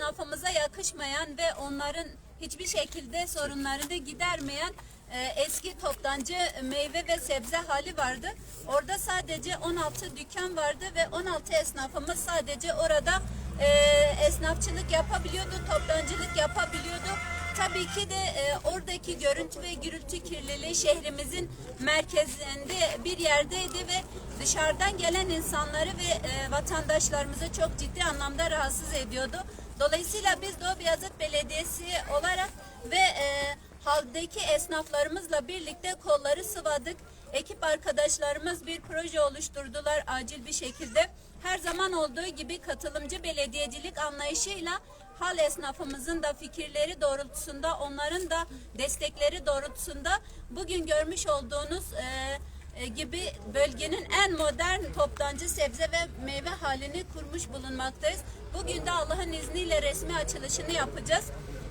esnafımıza yakışmayan ve onların hiçbir şekilde sorunlarını gidermeyen e, eski toptancı meyve ve sebze hali vardı. Orada sadece 16 dükkan vardı ve 16 esnafımız sadece orada e, esnafçılık yapabiliyordu, toptancılık yapabiliyordu. Tabii ki de e, oradaki görüntü ve gürültü kirliliği şehrimizin merkezinde bir yerdeydi ve dışarıdan gelen insanları ve e, vatandaşlarımızı çok ciddi anlamda rahatsız ediyordu. Dolayısıyla biz Doğu Beyazıt Belediyesi olarak ve e, haldeki esnaflarımızla birlikte kolları sıvadık. Ekip arkadaşlarımız bir proje oluşturdular acil bir şekilde. Her zaman olduğu gibi katılımcı belediyecilik anlayışıyla hal esnafımızın da fikirleri doğrultusunda, onların da destekleri doğrultusunda bugün görmüş olduğunuz e, e, gibi bölgenin en modern toptancı sebze ve meyve halini kurmuş bulunmaktayız. Bugün de Allah'ın izniyle resmi açılışını yapacağız.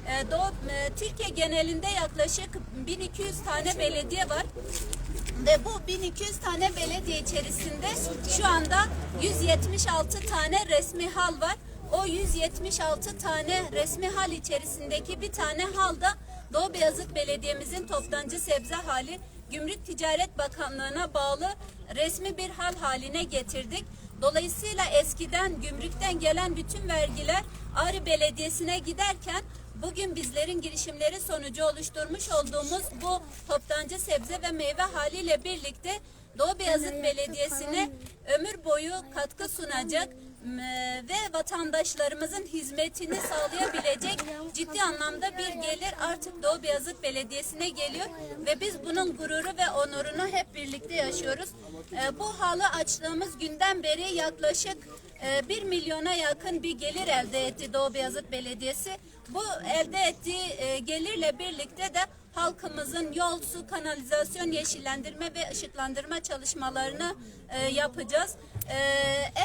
E, Doğu, e, Türkiye genelinde yaklaşık 1200 tane belediye var. Ve bu 1200 tane belediye içerisinde şu anda 176 tane resmi hal var. O 176 tane resmi hal içerisindeki bir tane halda Doğu Beyazıt Belediye'mizin toptancı sebze hali Gümrük Ticaret Bakanlığı'na bağlı resmi bir hal haline getirdik. Dolayısıyla eskiden gümrükten gelen bütün vergiler Ağrı Belediyesi'ne giderken bugün bizlerin girişimleri sonucu oluşturmuş olduğumuz bu toptancı sebze ve meyve haliyle birlikte Doğu Beyazıt Belediyesi'ne ömür boyu katkı sunacak ve vatandaşlarımızın hizmetini sağlayabilecek ciddi anlamda bir gelir artık Doğu Beyazıt Belediyesi'ne geliyor ve biz bunun gururu ve onurunu hep birlikte yaşıyoruz. Ee, bu halı açtığımız günden beri yaklaşık e, 1 milyona yakın bir gelir elde etti Doğu Beyazıt Belediyesi. Bu elde ettiği e, gelirle birlikte de halkımızın yol, su, kanalizasyon, yeşillendirme ve ışıklandırma çalışmalarını e, yapacağız. E,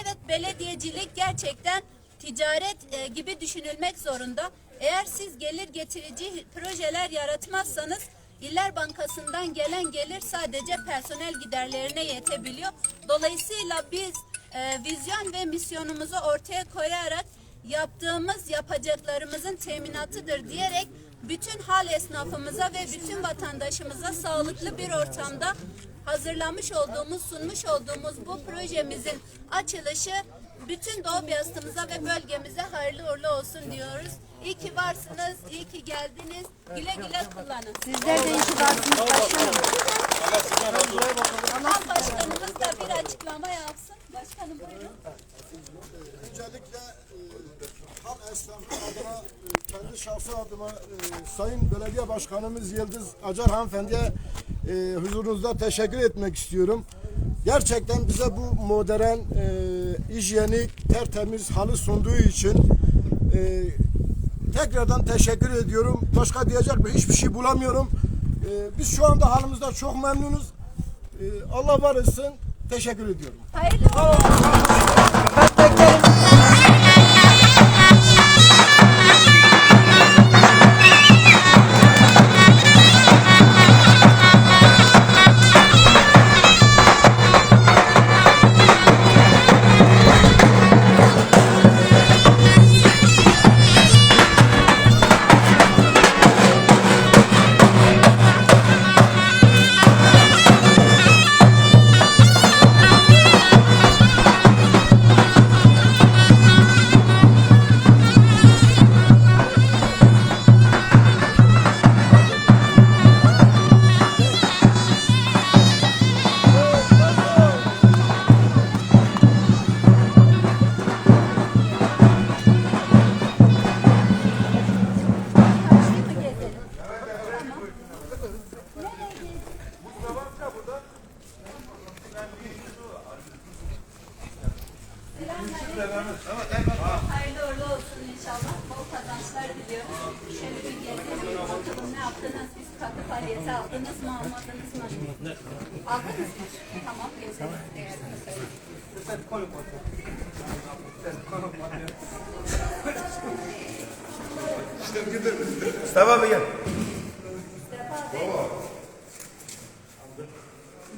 evet belediyecilik gerçekten ticaret e, gibi düşünülmek zorunda. Eğer siz gelir getirici projeler yaratmazsanız İller Bankası'ndan gelen gelir sadece personel giderlerine yetebiliyor. Dolayısıyla biz e, vizyon ve misyonumuzu ortaya koyarak yaptığımız yapacaklarımızın teminatıdır diyerek bütün hal esnafımıza ve bütün vatandaşımıza sağlıklı bir ortamda hazırlamış olduğumuz, sunmuş olduğumuz bu projemizin açılışı bütün Doğu Beyazıt'ımıza ve bölgemize hayırlı uğurlu olsun diyoruz. İyi ki varsınız, iyi ki geldiniz. Güle güle kullanın. Sizler de iyi ki varsınız başkanım. Başkanımız da bir açıklama yapsın. Başkanım buyurun. Öncelikle halk esnafı adına, e, kendi şahsı adıma e, Sayın Belediye Başkanımız Yıldız Acar Hanımefendi'ye e, huzurunuzda teşekkür etmek istiyorum. Gerçekten bize bu modern, e, hijyenik, tertemiz halı sunduğu için e, tekrardan teşekkür ediyorum. Başka diyecek bir hiçbir şey bulamıyorum. E, biz şu anda halımızda çok memnunuz. E, Allah var etsin. Teşekkür ediyorum. Hayırlı olsun.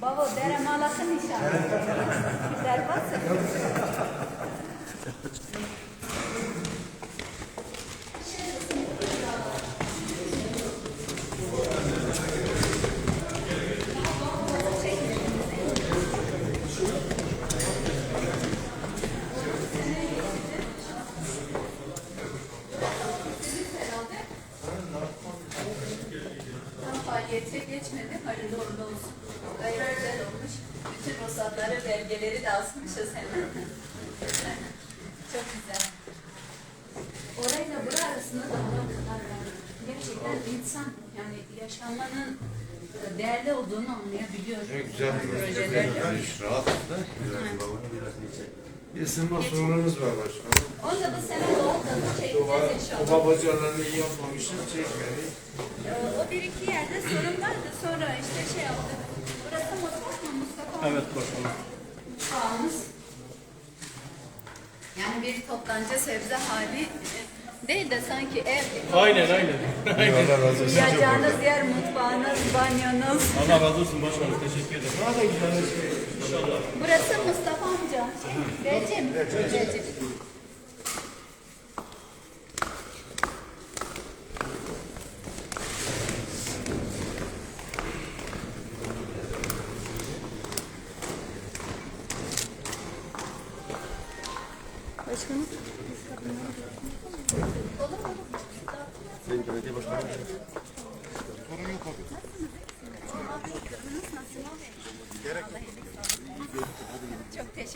Baba dere malakın inşallah. Güzel basın. Tam faaliyete geçmedi. Hayırlı uğurlu olsun. Gayet güzel olmuş. Bütün ruhsatları, belgeleri de asmışız hemen. Çok güzel. Orayla bura arasında da olan kadar yani gerçekten insan yani yaşamanın e, değerli olduğunu anlayabiliyor. Güzel projelerle. bir rahat da bir ısınma sorunumuz var başkanım. Onu da bu sene doğal tadı çekeceğiz inşallah. Oba bacalarını iyi yapmamışız, çekmedi. Ee, O bir iki yerde sorun vardı. Sonra işte şey yaptık. Burası mutfak mı Mustafa? Evet başkanım. Mutfağımız. Yani bir toptancı sebze hali e, değil de sanki ev. Aynen aynen. Allah razı olsun. Yiyeceğiniz yer mutfağınız, banyonuz. Allah razı olsun başkanım. Teşekkür ederim. Burası Mustafa amca. Recep. Recep.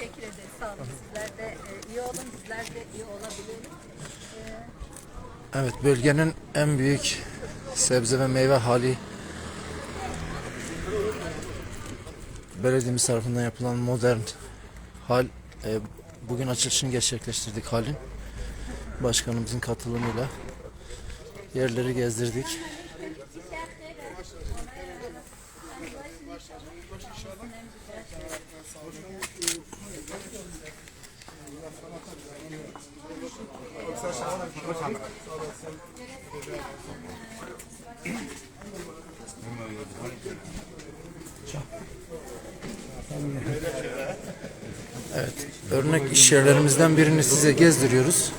Teşekkür ederiz. Sağ olun. Sizler de e, iyi olun. Bizler de iyi olabilelim. Evet bölgenin en büyük sebze ve meyve hali belediyemiz tarafından yapılan modern hal e, bugün açılışını gerçekleştirdik halin başkanımızın katılımıyla yerleri gezdirdik. Evet örnek iş yerlerimizden birini size gezdiriyoruz.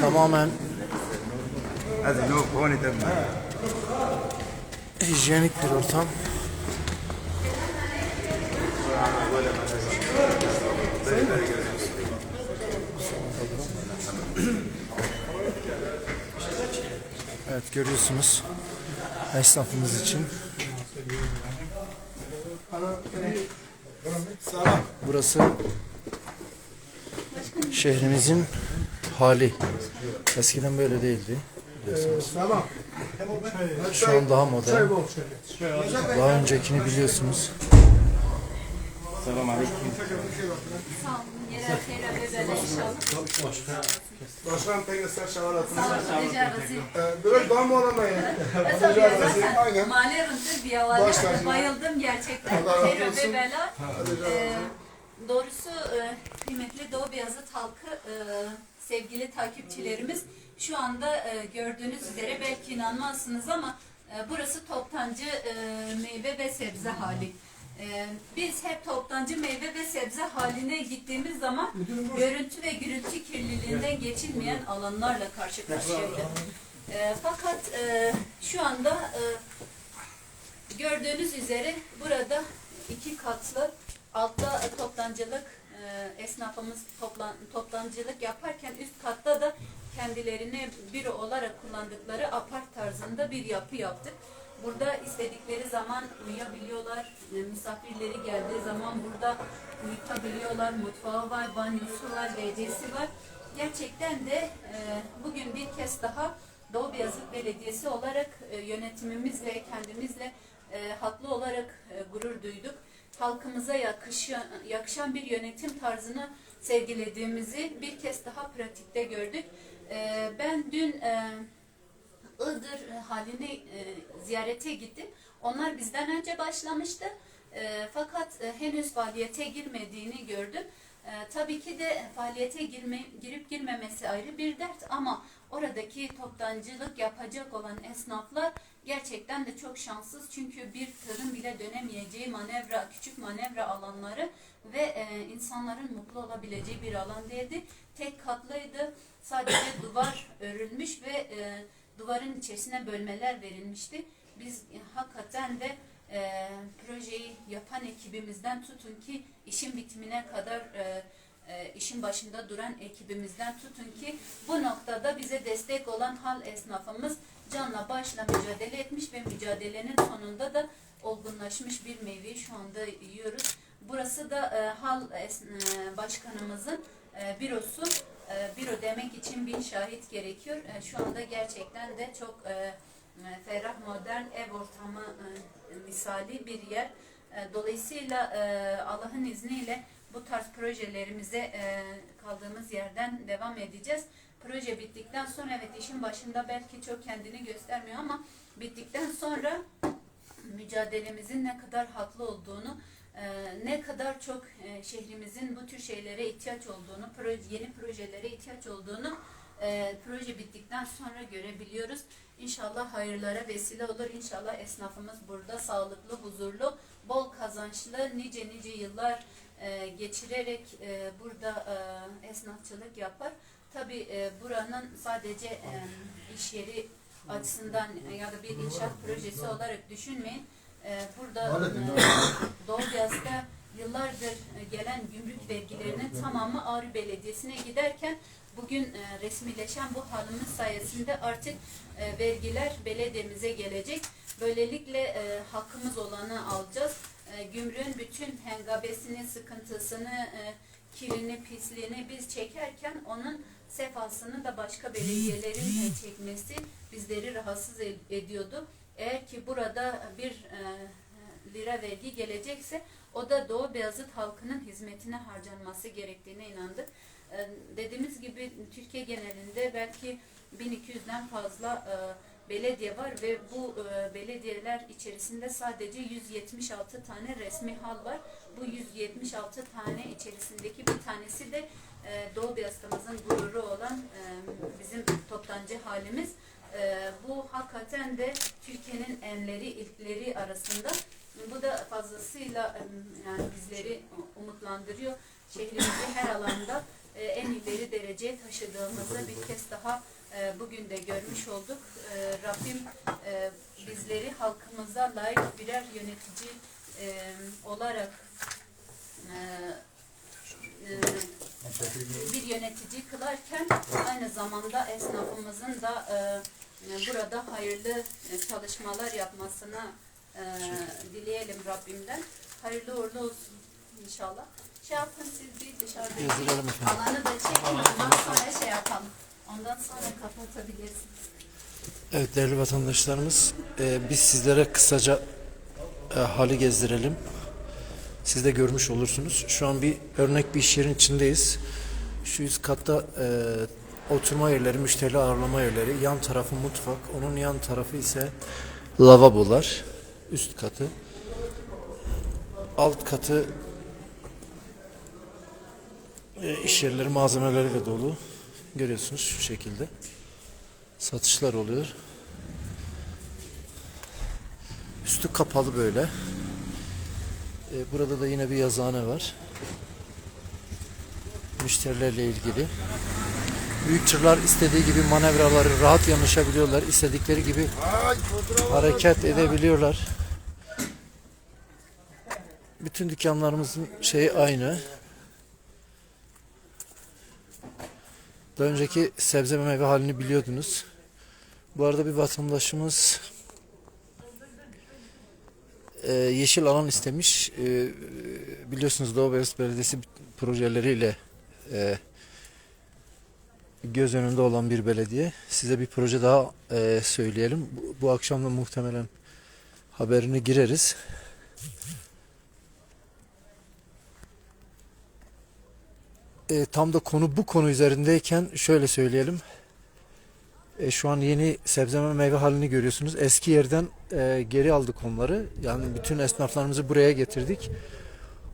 Tamamen hijyenik bir ortam. Görüyorsunuz esnafımız için. Burası şehrimizin hali. Eskiden böyle değildi. biliyorsunuz. Şu an daha modern. Daha öncekini biliyorsunuz. Sağ olun. Yerel şeyler ve böyle inşallah. Başkan pek eser şavaratını. Sağ olun. Biraz daha mı olamayın? Aynen. mali rıntır bir. Başlar. Bayıldım gerçekten. Terör ve bela. Ee, doğrusu e, kıymetli Doğu Beyazıt halkı e, sevgili takipçilerimiz şu anda e, gördüğünüz üzere belki inanmazsınız ama burası toptancı meyve ve sebze hali. E, biz hep toptancı meyve ve sebze haline gittiğimiz zaman görüntü ve gürültü kirliliğinden geçilmeyen alanlarla karşı karşıyayız. E, fakat e, şu anda e, gördüğünüz üzere burada iki katlı altta e, toptancılık e, esnafımız toplan, toptancılık yaparken üst katta da kendilerine büro olarak kullandıkları apart tarzında bir yapı yaptık. Burada istedikleri zaman uyuyabiliyorlar. E, Misafirleri geldiği zaman burada uyutabiliyorlar. Mutfağı var, banyosu var, WC'si var. Gerçekten de e, bugün bir kez daha Doğu Beyazıt Belediyesi olarak e, yönetimimizle, kendimizle haklı olarak gurur duyduk. Halkımıza yakışan, yakışan bir yönetim tarzını sergilediğimizi bir kez daha pratikte gördük. Ben dün Iğdır e, halini e, ziyarete gittim. Onlar bizden önce başlamıştı. E, fakat henüz faaliyete girmediğini gördüm. Tabii ki de faaliyete girme, girip girmemesi ayrı bir dert ama oradaki toptancılık yapacak olan esnaflar gerçekten de çok şanssız çünkü bir tırın bile dönemeyeceği manevra, küçük manevra alanları ve insanların mutlu olabileceği bir alan değildi. Tek katlıydı. Sadece duvar örülmüş ve e, duvarın içerisine bölmeler verilmişti. Biz e, hakikaten de e, projeyi yapan ekibimizden tutun ki işin bitimine kadar e, e, işin başında duran ekibimizden tutun ki bu noktada bize destek olan hal esnafımız canla başla mücadele etmiş ve mücadelenin sonunda da olgunlaşmış bir meyveyi şu anda yiyoruz. Burası da e, hal e, başkanımızın e, bürosu. E, büro demek için bin şahit gerekiyor. E, şu anda gerçekten de çok e, ferah modern ev ortamı misali bir yer. Dolayısıyla Allah'ın izniyle bu tarz projelerimize kaldığımız yerden devam edeceğiz. Proje bittikten sonra evet işin başında belki çok kendini göstermiyor ama bittikten sonra mücadelemizin ne kadar haklı olduğunu, ne kadar çok e, şehrimizin bu tür şeylere ihtiyaç olduğunu, yeni projelere ihtiyaç olduğunu e, proje bittikten sonra görebiliyoruz. İnşallah hayırlara vesile olur. İnşallah esnafımız burada sağlıklı, huzurlu, bol kazançlı, nice nice yıllar e, geçirerek burada esnafçılık yapar. Tabi buranın sadece iş yeri açısından ya da bir inşaat projesi olarak düşünmeyin. E, burada e, Doğu Beyaz'da yıllardır e, gelen gümrük vergilerinin tamamı Ağrı Belediyesi'ne giderken bugün e, resmileşen bu halimiz sayesinde artık vergiler belediyemize gelecek. Böylelikle hakkımız olanı alacağız. Gümrüğün bütün hengabesini, sıkıntısını, kirini, pisliğini biz çekerken onun sefasını da başka belediyelerin çekmesi bizleri rahatsız ed- ediyordu. Eğer ki burada bir e, lira vergi gelecekse o da Doğu Beyazıt halkının hizmetine harcanması gerektiğine inandık. E, dediğimiz gibi Türkiye genelinde belki 1200'den fazla e, belediye var ve bu belediyeler içerisinde sadece 176 tane resmi hal var. Bu 176 tane içerisindeki bir tanesi de Doğu Beyazıt'ımızın gururu olan bizim toptancı halimiz. E, bu hakikaten de Türkiye'nin enleri, ilkleri arasında. Bu da fazlasıyla yani bizleri umutlandırıyor. Şehrimizi her alanda e, en ileri dereceye taşıdığımızı bir kez daha e, bugün de görmüş olduk. E, Rabbim e, bizleri halkımıza layık birer yönetici olarak bir yönetici kılarken aynı zamanda esnafımızın da e, burada hayırlı e, çalışmalar yapmasını e, dileyelim Rabbimden. Hayırlı uğurlu olsun inşallah. Şey yapın siz bir dışarıda alanı da çekin ondan sonra şey yapalım. Ondan sonra kapatabilirsiniz. Evet değerli vatandaşlarımız, e, biz sizlere kısaca e, hali gezdirelim. Siz de görmüş olursunuz. Şu an bir örnek bir iş yerin içindeyiz. Şu üst katta e, oturma yerleri, müşteri ağırlama yerleri. Yan tarafı mutfak, onun yan tarafı ise lavabolar. Üst katı. Alt katı e, iş yerleri malzemeleriyle dolu. Görüyorsunuz şu şekilde. Satışlar oluyor. Üstü kapalı böyle. Ee, burada da yine bir yazıhane var. Müşterilerle ilgili. Büyük tırlar istediği gibi manevraları rahat yanaşabiliyorlar. İstedikleri gibi hareket edebiliyorlar. Bütün dükkanlarımızın şeyi aynı. Daha önceki sebze ve meyve halini biliyordunuz. Bu arada bir vatandaşımız e, yeşil alan istemiş. E, biliyorsunuz Doğu Beyazıt Belediyesi projeleriyle e, göz önünde olan bir belediye. Size bir proje daha e, söyleyelim. Bu, bu akşam da muhtemelen haberini gireriz. E, tam da konu bu konu üzerindeyken şöyle söyleyelim. E, şu an yeni sebze ve meyve halini görüyorsunuz. Eski yerden e, geri aldık onları. Yani bütün esnaflarımızı buraya getirdik.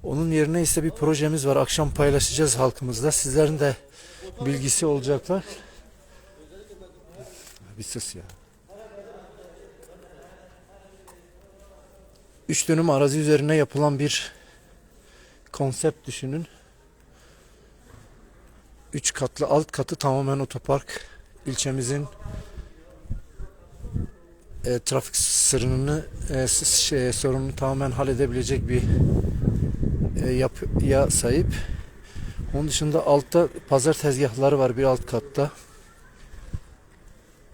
Onun yerine ise bir projemiz var. Akşam paylaşacağız halkımızla. Sizlerin de bilgisi olacaklar. Bir sus ya. 3 dönüm arazi üzerine yapılan bir konsept düşünün. 3 katlı alt katı tamamen otopark. İlçemizin e, trafik sırrını e, şey, sorununu tamamen halledebilecek bir e, yapıya sahip. Onun dışında altta pazar tezgahları var bir alt katta.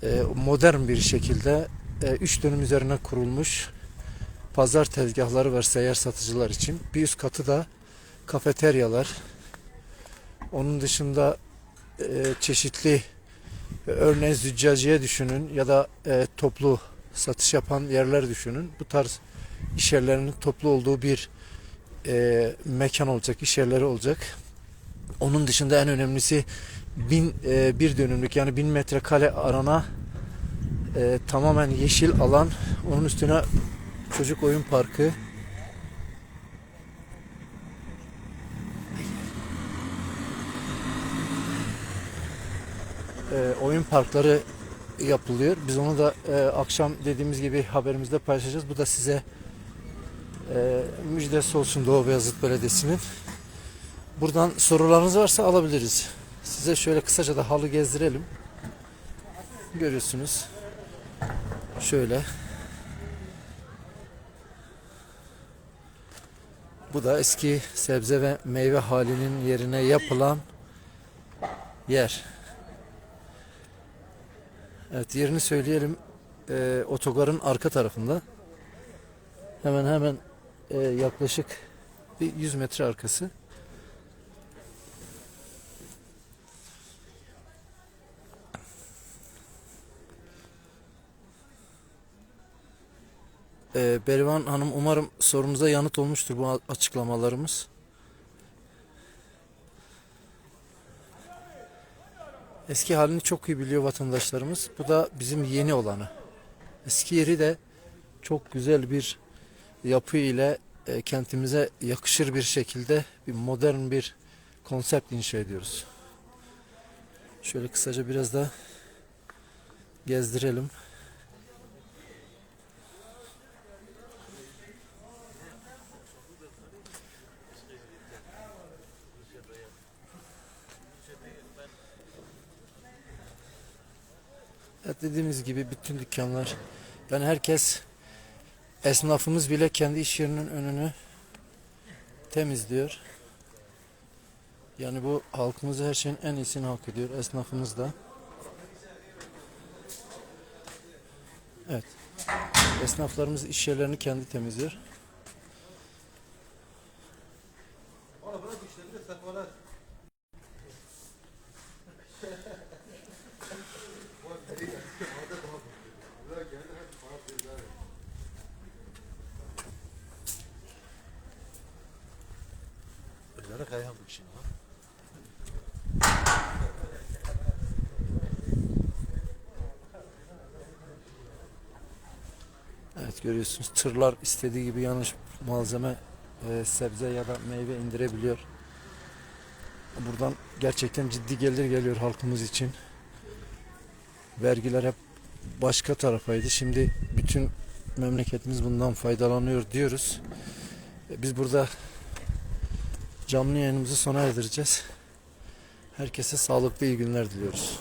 E, modern bir şekilde 3 dönüm üzerine kurulmuş pazar tezgahları var seyyar satıcılar için. Bir üst katı da kafeteryalar. Onun dışında e, çeşitli e, örneğin züccaciye düşünün ya da e, toplu satış yapan yerler düşünün. Bu tarz iş yerlerinin toplu olduğu bir e, mekan olacak, iş yerleri olacak. Onun dışında en önemlisi bin e, bir dönümlük yani bin metrekare arana e, tamamen yeşil alan. Onun üstüne çocuk oyun parkı. E, oyun parkları yapılıyor. Biz onu da e, akşam dediğimiz gibi haberimizde paylaşacağız. Bu da size e, müjdesi olsun Doğu Beyazıt Belediyesi'nin. Buradan sorularınız varsa alabiliriz. Size şöyle kısaca da halı gezdirelim. Görüyorsunuz. Şöyle. Bu da eski sebze ve meyve halinin yerine yapılan yer. Evet yerini söyleyelim. Ee, otogarın arka tarafında. Hemen hemen e, yaklaşık bir 100 metre arkası. Ee, Berivan Hanım umarım sorunuza yanıt olmuştur bu açıklamalarımız. Eski halini çok iyi biliyor vatandaşlarımız. Bu da bizim yeni olanı. Eski yeri de çok güzel bir yapı ile e, kentimize yakışır bir şekilde bir modern bir konsept inşa ediyoruz. Şöyle kısaca biraz da gezdirelim. Dediğimiz gibi bütün dükkanlar yani herkes esnafımız bile kendi iş yerinin önünü temizliyor. Yani bu halkımıza her şeyin en iyisini hak ediyor. Esnafımız da. Evet. Esnaflarımız iş yerlerini kendi temizliyor. Evet görüyorsunuz tırlar istediği gibi yanlış malzeme e, sebze ya da meyve indirebiliyor. Buradan gerçekten ciddi gelir geliyor halkımız için. Vergiler hep başka tarafaydı. Şimdi bütün memleketimiz bundan faydalanıyor diyoruz. E, Biz burada canlı yayınımızı sona erdireceğiz. Herkese sağlıklı iyi günler diliyoruz.